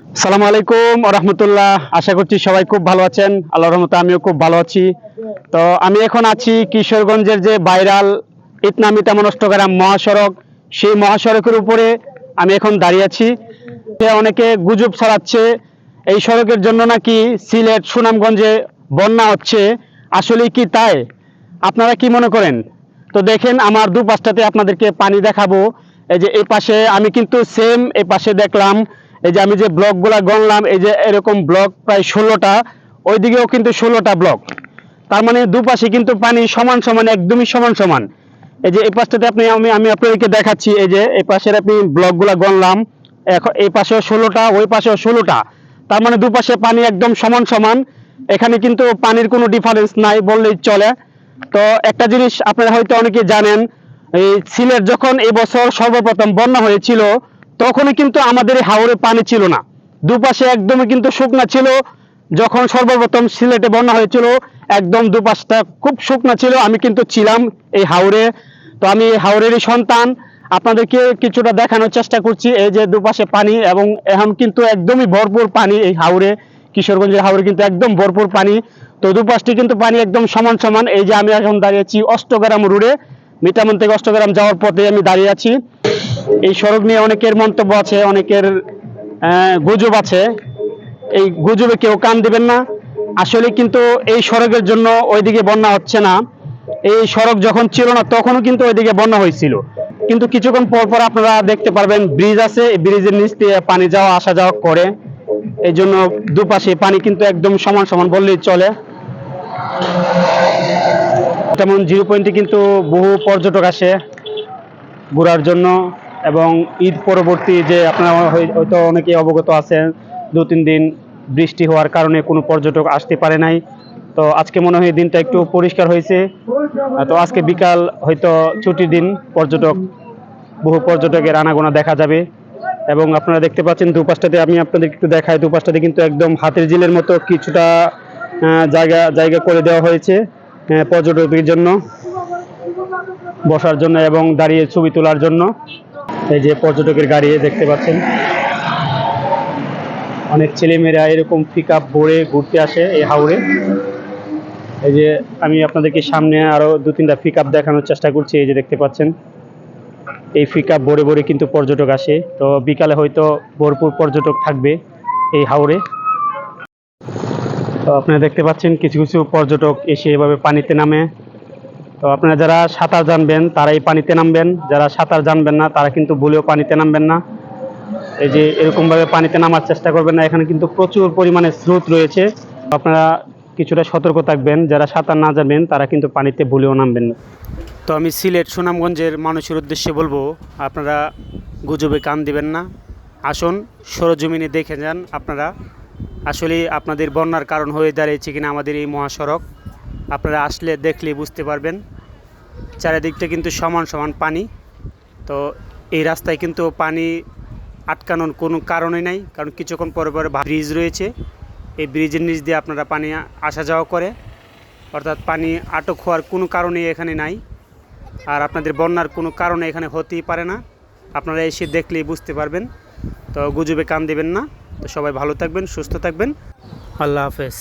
সালামু আলাইকুম রহমতুল্লাহ আশা করছি সবাই খুব ভালো আছেন। আল্লাহ রহমতে আমিও খুব ভালো আছি। তো আমি এখন আছি কিশোরগঞ্জের যে ভাইরাল ইতনামি তেমন অষ্টগ্রাম মহাসড়ক, সেই মহাসড়কের উপরে আমি এখন দাঁড়িয়ে আছি। অনেকে গুজব ছড়াচ্ছে, এই সড়কের জন্য নাকি সিলেট সুনামগঞ্জে বন্যা হচ্ছে আসলে কি তাই? আপনারা কি মনে করেন? তো দেখেন, আমার দু পাশটাতে আপনাদেরকে পানি দেখাবো। এই যে এই পাশে আমি কিন্তু সেম এই পাশে দেখলাম এই যে আমি যে ব্লকগুলা গণলাম, এই যে এরকম ব্লক প্রায় ষোলোটা, ওইদিকেও কিন্তু ষোলোটা ব্লক। তার মানে দুপাশে কিন্তু পানি সমান সমান, একদমই সমান সমান। এই যে এই পাশটাতে আপনি, আমি আমি আপনাদেরকে দেখাচ্ছি, এই যে এই পাশের আপনি ব্লকগুলা গণলাম, এখন এই পাশেও ষোলোটা, ওই পাশেও ষোলোটা। তার মানে দুপাশে পানি একদম সমান সমান, এখানে কিন্তু পানির কোনো ডিফারেন্স নাই বললেই চলে। তো একটা জিনিস আপনারা হয়তো অনেকে জানেন, এই সিলেট যখন এই বছর সর্বপ্রথম বন্যা হয়েছিল তখনই কিন্তু আমাদের এই হাওরে পানি ছিল না। দুপাশে একদমই কিন্তু শুকনা ছিল। যখন সর্বপ্রথম সিলেটে বন্যা হয়েছিল, একদম দুপাশটা খুব শুকনা ছিল। আমি কিন্তু ছিলাম এই হাওরে। তো আমি হাওরেরই সন্তান। আপনাদেরকে কিছুটা দেখানোর চেষ্টা করছি। এই যে দুপাশে পানি এবং এখন কিন্তু একদমই ভরপুর পানি এই হাওরে। কিশোরগঞ্জের হাওরে কিন্তু একদম ভরপুর পানি। তো দুপাশটি কিন্তু পানি একদম সমান সমান। এই যে আমি এখন দাঁড়িয়েছি অষ্টগ্রাম রোডে। মিটামন থেকে অষ্টগ্রাম যাওয়ার পথে আমি দাঁড়িয়ে আছি। এই সড়ক নিয়ে অনেকের মন্তব্য আছে, অনেকের গুজব আছে। এই গুজবে কেউ কান দিবেন না। আসলে কিন্তু এই সড়কের জন্য ওইদিকে বন্যা হচ্ছে না। এই সড়ক যখন ছিল না, তখনও কিন্তু ওইদিকে বন্যা হয়েছিল। কিন্তু কিছুক্ষণ পর পর আপনারা দেখতে পারবেন, ব্রিজ আছে। এই ব্রিজের নিচ দিয়ে পানি যাওয়া, আসা যাওয়া করে। এই জন্য দুপাশে পানি কিন্তু একদম সমান সমান বললেই চলে। যেমন জিরো পয়েন্টে কিন্তু বহু পর্যটক আসে ঘোরার জন্য। এবং ঈদ পরবর্তী যে আপনারা হয়তো অনেকে অবগত আছেন, দু তিন দিন বৃষ্টি হওয়ার কারণে কোনো পর্যটক আসতে পারে নাই। তো আজকে মনে হয় দিনটা একটু পরিষ্কার হয়েছে। তো আজকে বিকাল হয়তো ছুটির দিন পর্যটক বহু পর্যটকের আনাগোনা দেখা যাবে। এবং আপনারা দেখতে পাচ্ছেন দুপাশটাতে আমি আপনাদের একটু দেখাই। দুপাশটাতে কিন্তু একদম হাতের জিলের মতো কিছুটা জায়গা জায়গা করে দেওয়া হয়েছে পর্যটকদের জন্য বসার জন্য এবং দাঁড়িয়ে ছবি তোলার জন্য। এই যে পর্যটকের গাড়ি দেখতে পাচ্ছেন। অনেক ছেলেমেয়েরা এরকম পিক আপ ভরে ঘুরতে আসে এই হাওড়ে এই যে আমি আপনাদেরকে সামনে আরও দু তিনটা পিক আপ দেখানোর চেষ্টা করছি, এই যে দেখতে পাচ্ছেন। এই পিক আপ ভরে ভরে কিন্তু পর্যটক আসে। তো বিকালে হয়তো ভরপুর পর্যটক থাকবে এই হাওড়ে তো আপনারা দেখতে পাচ্ছেন, কিছু কিছু পর্যটক এসে এভাবে পানিতে নামে। তো আপনারা যারা সাঁতার জানবেন, তারা এই পানিতে নামবেন। যারা সাঁতার জানবেন না, তারা কিন্তু ভুলেও পানিতে নামবেন না। এই যে এরকমভাবে পানিতে নামার চেষ্টা করবেন না, এখানে কিন্তু প্রচুর পরিমাণে স্রোত রয়েছে। আপনারা কিছুটা সতর্ক থাকবেন, যারা সাঁতার না জানবেন, তারা কিন্তু পানিতে ভুলেও নামবেন না। তো আমি সিলেট সুনামগঞ্জের মানুষের উদ্দেশ্যে বলব, আপনারা গুজবে কান দিবেন না। আসুন, সরজমিনে দেখে যান আপনারা, আসলে আপনাদের বন্যার কারণ হয়ে দাঁড়িয়েছে কিনা আমাদের এই মহাসড়ক। আপনারা আসলে দেখলে বুঝতে পারবেন। চারিদিকটা কিন্তু সমান সমান পানি। তো এই রাস্তায় কিন্তু পানি আটকানোর কোনো কারণই নাই, কারণ কিছুক্ষণ পরে পরে ব্রিজ রয়েছে। এই ব্রিজের নিচ দিয়ে আপনারা পানি আসা যাওয়া করে। অর্থাৎ পানি আটক হওয়ার কোনো কারণই এখানে নাই। আর আপনাদের বন্যার কোনো কারণে এখানে হতেই পারে না। আপনারা এসে দেখলেই বুঝতে পারবেন। তো গুজবে কান দেবেন না। তো সবাই ভালো থাকবেন, সুস্থ থাকবেন। আল্লাহ হাফেজ।